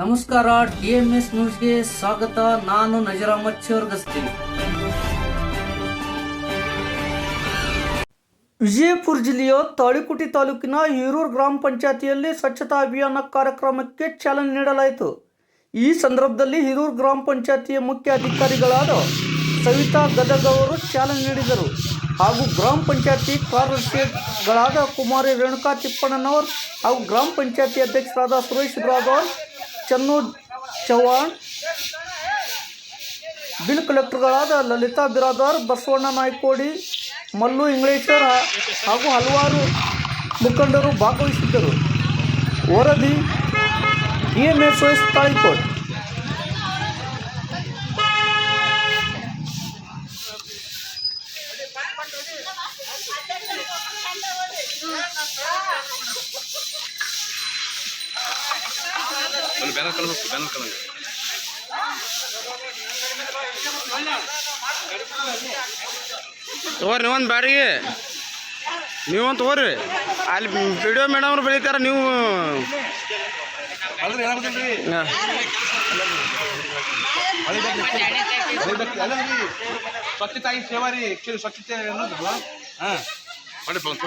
ನಮಸ್ಕಾರ T M S ನ್ಯೂಸ್ಗೆ ಸ್ವಾಗತ. ನಾನು ನಜರ್ ಮಚ್ಚೂರ್ ಗಸ್ತಿ ವಿಜಯಪುರ ಜಿಲ್ಲೆಯ ತಾಳಿಕುಟಿ ತಾಲೂಕಿನ ಹೀರೂರು ಗ್ರಾಮ ಪಂಚಾಯತಿಯಲ್ಲಿ ಸ್ವಚ್ಛತಾ ಅಭಿಯಾನ ಕಾರ್ಯಕ್ರಮಕ್ಕೆ ಚಾಲನೆ ನೀಡಲಾಯಿತು. ಈ ಸಂದರ್ಭದಲ್ಲಿ ಹೀರೂರು ಗ್ರಾಮ ಪಂಚಾಯತಿಯ ಮುಖ್ಯ ಅಧಿಕಾರಿಗಳಾದ ಸವಿತಾ ಗದಗ್ ಅವರು ಚಾಲನೆ ನೀಡಿದರು. ಹಾಗೂ ಗ್ರಾಮ ಪಂಚಾಯತಿ ಕಾರ್ಯದರ್ಶಿಗಳಾದ ಕುಮಾರಿ ರೇಣುಕಾ ತಿಪ್ಪಣ್ಣನವರ್ ಹಾಗೂ ಗ್ರಾಮ ಪಂಚಾಯತಿ ಅಧ್ಯಕ್ಷರಾದ ಸುರೇಶ್ ಬ್ರಾದರ್ ಚನ್ನು ಚವ್ಹಾಣ್, ಬಿಲ್ ಕಲೆಕ್ಟರ್ಗಳಾದ ಲಲಿತಾ ಬಿರಾದಾರ್, ಬಸವಣ್ಣ ನಾಯ್ಕೋಡಿ, ಮಲ್ಲು ಇಂಗ್ಲೇಶ್ವರ್ ಹಾಗೂ ಹಲವಾರು ಮುಖಂಡರು ಭಾಗವಹಿಸಿದ್ದರು. ವರದಿ M S S Talikot. Banner ಕಳಿಸ್ಬೇಕು ಬ್ಯಾನರ್ ಕಳಿಸ್ ತಗೋರಿ ನೀವೊಂದು ಬ್ಯಾರಿಗೆ ನೀವೊಂದು ತಗೋರಿ. ಅಲ್ಲಿ ವಿಡಿಯೋ ಮೇಡಮ್ ಅವ್ರು ಬೆಳಿತಾರ ನೀವು. ಸ್ವಚ್ಛತಾ ಈ ಸೇವಾ ರೀ ಆಕ್ಚುಲಿ ಸ್ವಚ್ಛತೆ ಅನ್ನೋದು. ಹಾಂ. ಮಾಡಿ ಕೊಟ್ಟು